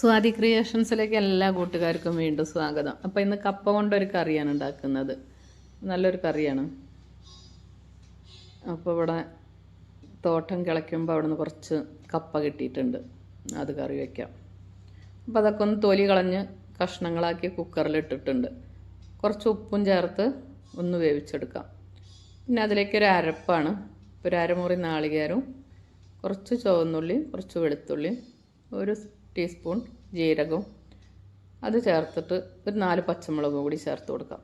സ്വാതി ക്രിയേഷൻസിലേക്ക് എല്ലാ കൂട്ടുകാർക്കും വീണ്ടും സ്വാഗതം. അപ്പോൾ ഇന്ന് കപ്പ കൊണ്ടൊരു കറിയാണ് ഉണ്ടാക്കുന്നത്. നല്ലൊരു കറിയാണ്. അപ്പോൾ ഇവിടെ തോട്ടം കിളയ്ക്കുമ്പോൾ അവിടെ നിന്ന് കുറച്ച് കപ്പ കിട്ടിയിട്ടുണ്ട്. അത് കറി വയ്ക്കാം അപ്പോൾ അതൊക്കെ ഒന്ന് തൊലി കളഞ്ഞ് കഷ്ണങ്ങളാക്കി കുക്കറിൽ ഇട്ടിട്ടുണ്ട്. കുറച്ച് ഉപ്പും ചേർത്ത് ഒന്ന് വേവിച്ചെടുക്കാം. പിന്നെ അതിലേക്ക് ഒരു അരപ്പാണ്. ഒരു അരമുറി നാളികേരവും കുറച്ച് ചുവന്നുള്ളി കുറച്ച് വെളുത്തുള്ളി ഒരു ടീസ്പൂൺ ജീരകവും അത് ചേർത്തിട്ട് ഒരു നാല് പച്ചമുളകും കൂടി ചേർത്ത് കൊടുക്കാം.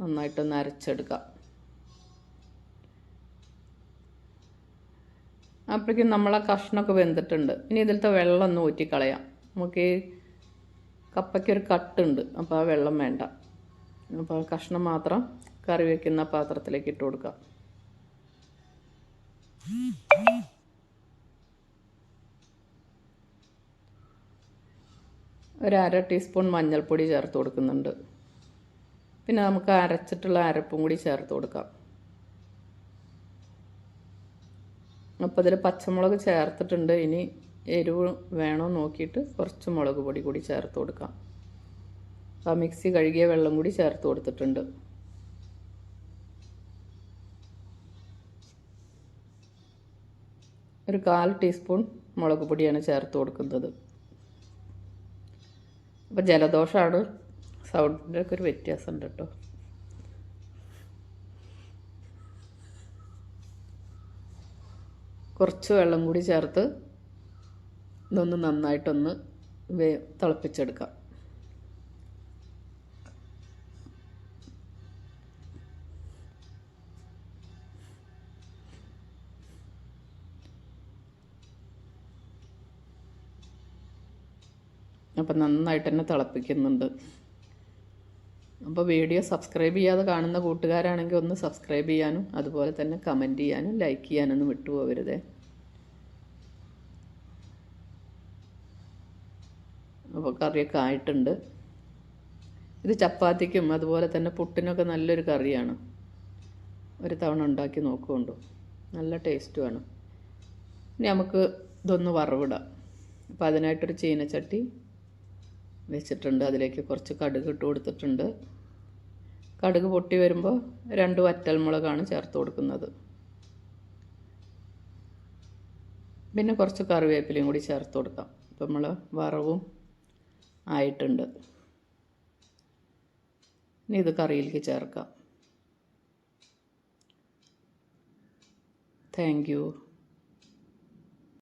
നന്നായിട്ടൊന്ന് അരച്ചെടുക്കാം. അപ്പോഴേക്കും നമ്മളെ കഷ്ണമൊക്കെ വെന്തിട്ടുണ്ട്. ഇനി ഇതിലത്തെ വെള്ളം ഒന്ന് ഊറ്റിക്കളയാം. നമുക്ക് ഈ കപ്പയ്ക്കൊരു കട്ടുണ്ട്. അപ്പോൾ ആ വെള്ളം വേണ്ട. അപ്പോൾ കഷ്ണം മാത്രം കറി വയ്ക്കുന്ന പാത്രത്തിലേക്ക് ഇട്ട് കൊടുക്കാം. ഒരു അര ടീസ്പൂൺ മഞ്ഞൾപ്പൊടി ചേർത്ത് കൊടുക്കുന്നുണ്ട്. പിന്നെ നമുക്ക് അരച്ചിട്ടുള്ള അരപ്പും കൂടി ചേർത്ത് കൊടുക്കാം. അപ്പോൾ ഇതിൽ പച്ചമുളക് ചേർത്തിട്ടുണ്ട്. ഇനി എരിവ് വേണോ നോക്കിയിട്ട് കുറച്ച് മുളക് പൊടി കൂടി ചേർത്ത് കൊടുക്കാം. ആ മിക്സി കഴുകിയ വെള്ളം കൂടി ചേർത്ത് കൊടുത്തിട്ടുണ്ട്. ഒരു കാൽ ടീസ്പൂൺ മുളക് പൊടിയാണ് ചേർത്ത് കൊടുക്കുന്നത്. അപ്പോൾ ജലദോഷമാണ് സൗണ്ടിന്റെ ഒക്കെ ഒരു വ്യത്യാസമുണ്ട് കേട്ടോ. കുറച്ച് വെള്ളം കൂടി ചേർത്ത് ഇതൊന്ന് നന്നായിട്ടൊന്ന് വേ തിളപ്പിച്ചെടുക്കാം. അപ്പം നന്നായിട്ട് തന്നെ തിളപ്പിക്കുന്നുണ്ട്. അപ്പോൾ വീഡിയോ സബ്സ്ക്രൈബ് ചെയ്യാതെ കാണുന്ന കൂട്ടുകാരാണെങ്കിൽ ഒന്ന് സബ്സ്ക്രൈബ് ചെയ്യാനും അതുപോലെ തന്നെ കമന്റ് ചെയ്യാനും ലൈക്ക് ചെയ്യാനൊന്നും വിട്ടുപോകരുതേ. അപ്പോൾ കറിയൊക്കെ ആയിട്ടുണ്ട്. ഇത് ചപ്പാത്തിക്കും അതുപോലെ തന്നെ പുട്ടിനൊക്കെ നല്ലൊരു കറിയാണ്. ഒരു തവണ ഉണ്ടാക്കി നോക്കുകൊണ്ടു നല്ല ടേസ്റ്റുമാണ് ഇനി നമുക്ക് ഇതൊന്ന് വറവിടാം. അപ്പോൾ അതിനായിട്ടൊരു ചീനച്ചട്ടി വെച്ചിട്ടുണ്ട്. അതിലേക്ക് കുറച്ച് കടുക് ഇട്ട് കൊടുത്തിട്ടുണ്ട്. കടുക് പൊട്ടി വരുമ്പോൾ രണ്ട് വറ്റൽമുളകാണ് ചേർത്ത് കൊടുക്കുന്നത്. പിന്നെ കുറച്ച് കറിവേപ്പിലയും കൂടി ചേർത്ത് കൊടുക്കാം. ഇപ്പം നമ്മൾ വറവും ആയിട്ടുണ്ട്. ഇനി ഇത് കറിയിലേക്ക് ചേർക്കാം. താങ്ക്